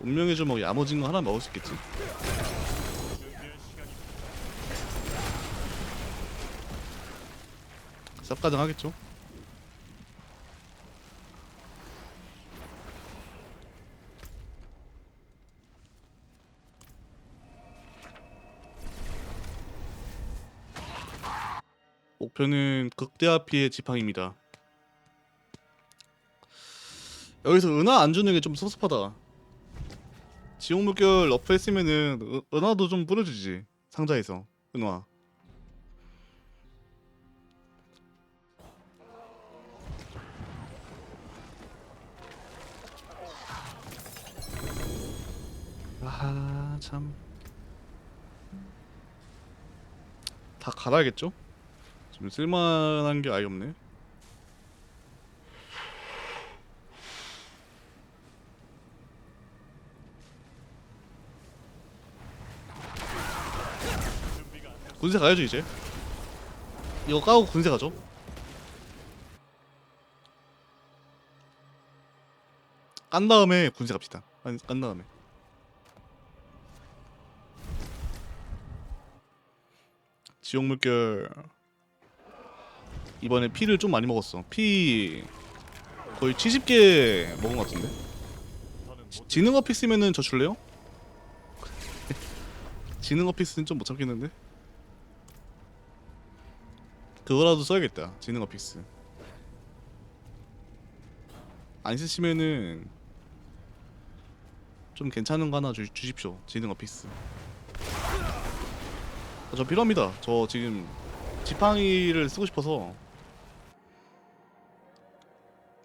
운명의 주먹 야무진 거 하나 먹을 수 있겠지. 쌉 가능하겠죠? 목표는 극대화 피해 지팡입니다. 여기서 은하 안 주는 게 좀 섭섭하다 지옥 물결 러프 했으면은 은- 은하도 좀 뿌려주지 상자에서 은화 아하 참. 다 갈아야겠죠? 지금 쓸만한 게 아예 없네. 군세 가야죠 이제. 이거 까고 군세 가죠. 깐 다음에 군세 갑시다. 깐, 깐 다음에. 지옥 물결 이번에 피를 좀 많이 먹었어. 피 거의 70개 먹은 것 같은데. 지- 지능 어피스면은 저 줄래요? 지능 어피스는 좀 못 참겠는데. 그거라도 써야겠다. 지능 어피스. 안 쓰시면은 좀 괜찮은 거 하나 주, 주십시오. 지능 어피스. 아, 저 필요합니다. 저 지금 지팡이를 쓰고 싶어서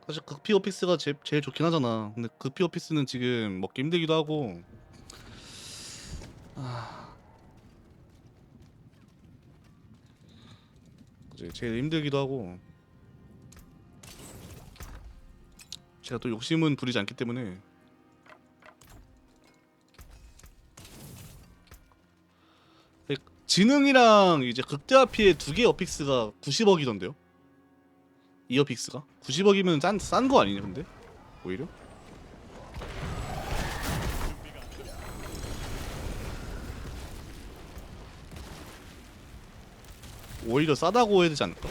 사실 극피 오피스가 제, 제일 좋긴 하잖아. 근데 극피 오피스는 지금 먹기 힘들기도 하고 아... 그치, 제일 힘들기도 하고 제가 또 욕심은 부리지 않기 때문에 지능이랑 이제 극대화 피해 두 개 어픽스가 90억이던데요? 이 어픽스가? 90억이면 싼 싼 거 아니냐 근데? 오히려? 오히려 싸다고 해야 되지 않을까?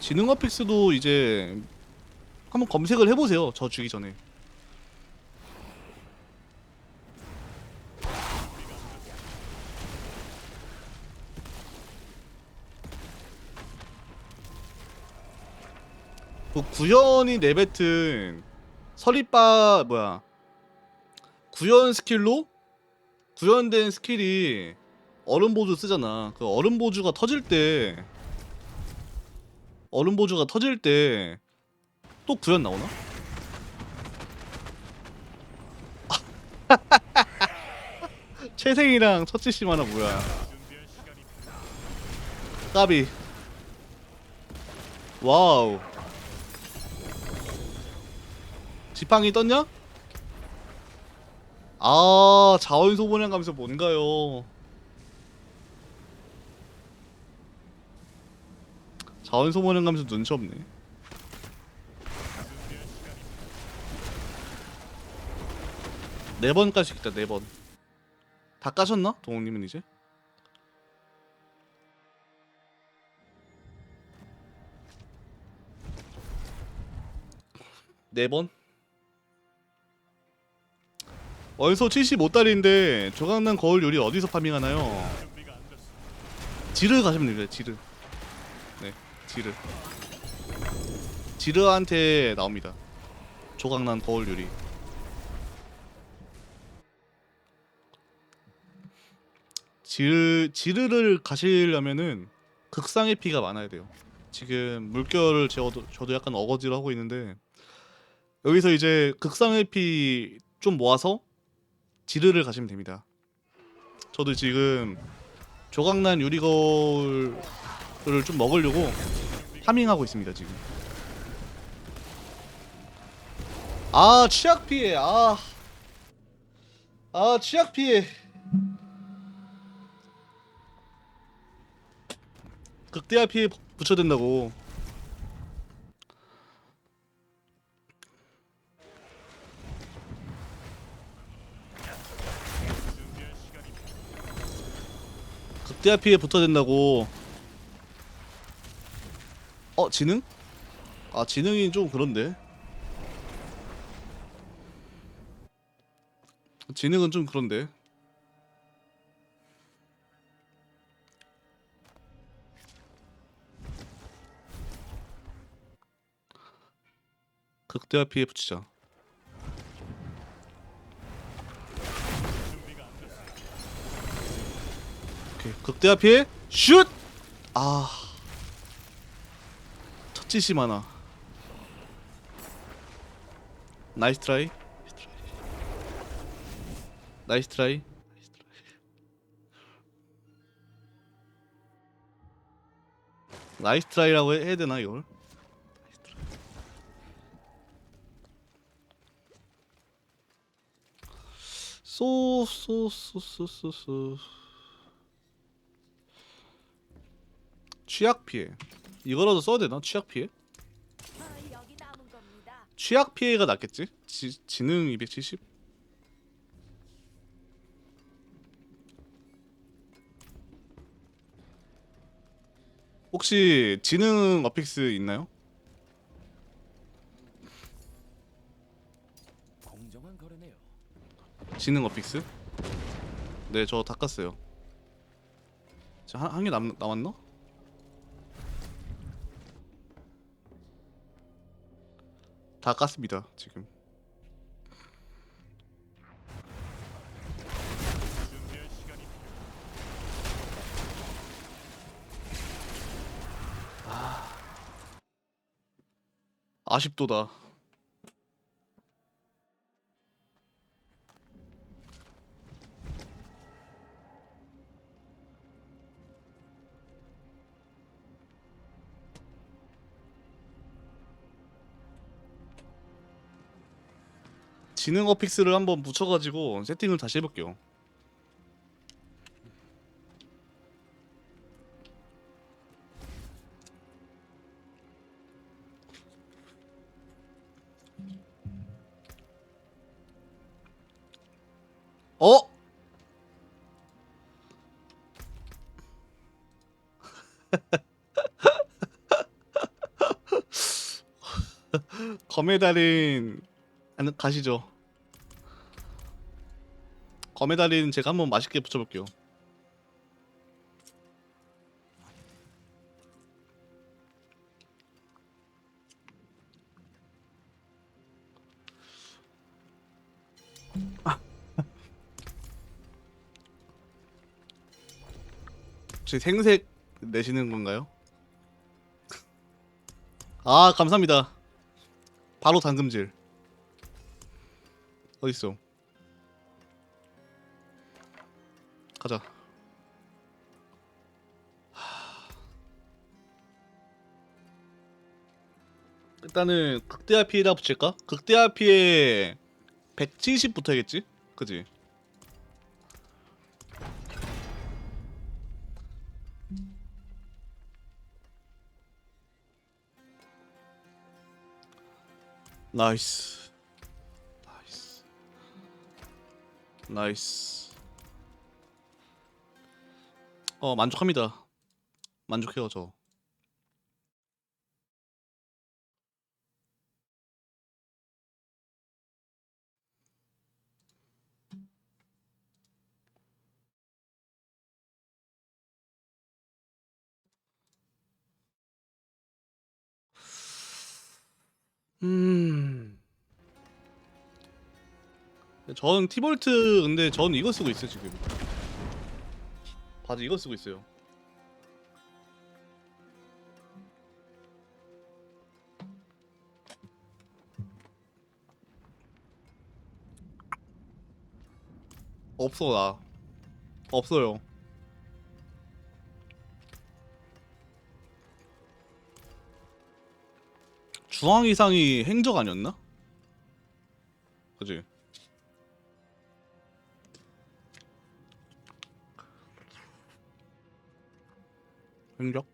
지능 어픽스도 이제 한번 검색을 해보세요 저 주기 전에 그 구현이 내뱉은 서리빠 뭐야 구현 스킬로 구현된 스킬이 얼음 보주 쓰잖아. 그 얼음 보주가 터질 때 얼음 보주가 터질 때 또 구현 나오나? 채생이랑 첫치심 하나 뭐야? 까비. 와우. 지팡이 떴냐? 아 자원 소모량 가면서 뭔가요? 자원 소모량 가면서 눈치 없네. 네 번까지 있다 네 번. 다 까셨나? 동욱님은 이제? 네 번? 월소 75달인데 조각난 거울 요리 어디서 파밍하나요? 지르 가시면 됩니다. 지르. 네, 지르. 지르한테 나옵니다. 조각난 거울 요리. 지르 지르를 가시려면은 극상의 피가 많아야 돼요. 지금 물결을 저도 저도 약간 어거지로 하고 있는데 여기서 이제 극상의 피 좀 모아서 지르를 가시면 됩니다. 저도 지금 조각난 유리거울을 좀 먹으려고 타밍하고 있습니다 지금. 아 취약 피해. 아아 아, 아 취약 피해. 극대화 피해 붙여야 된다고. 극대화 피해 붙어야 된다고. 어 지능? 아 지능이 좀 그런데. 지능은 좀 그런데. 극대화 피해 붙이자. 오케이 극대화 피해 슛! 아 첫짓이 많아 나이스 트라이. 나이스 트라이. 나이스 트라이라고 해- 해야 되나 이걸? 쏘쏘쏘쏘쏘쏘. 취약 피해 이거라도 써야 되나 취약 피해? 취약 피해가 낫겠지? 지, 지능 270? 혹시 지능 어픽스 있나요? 공정한 거래네요. 지능 어픽스? 네, 저 다 깠어요. 한개 남 남았나? 다 깠습니다, 지금. 아, 아쉽도다. 지능 어픽스를 한번 붙여가지고 세팅을 다시 해볼게요. 어? 검의 달인 안- 가시죠. 검의 달인 제가 한번 맛있게 붙여볼게요. 혹시 생색 내시는 건가요? 아 감사합니다. 바로 당금질. 어딨어? 가자. 하. 일단은 극대화 피해다 붙일까? 극대화 피해 170 붙어야겠지? 그지? 나이스. 나이스. 나이스. 어 만족합니다. 만족해요 저. 음. 전 티볼트 근데 전 이거 쓰고 있어요 지금. 바지 이거 쓰고 있어요. 없어 나. 없어요. 중앙 이상이 행적 아니었나? 그지? 행적?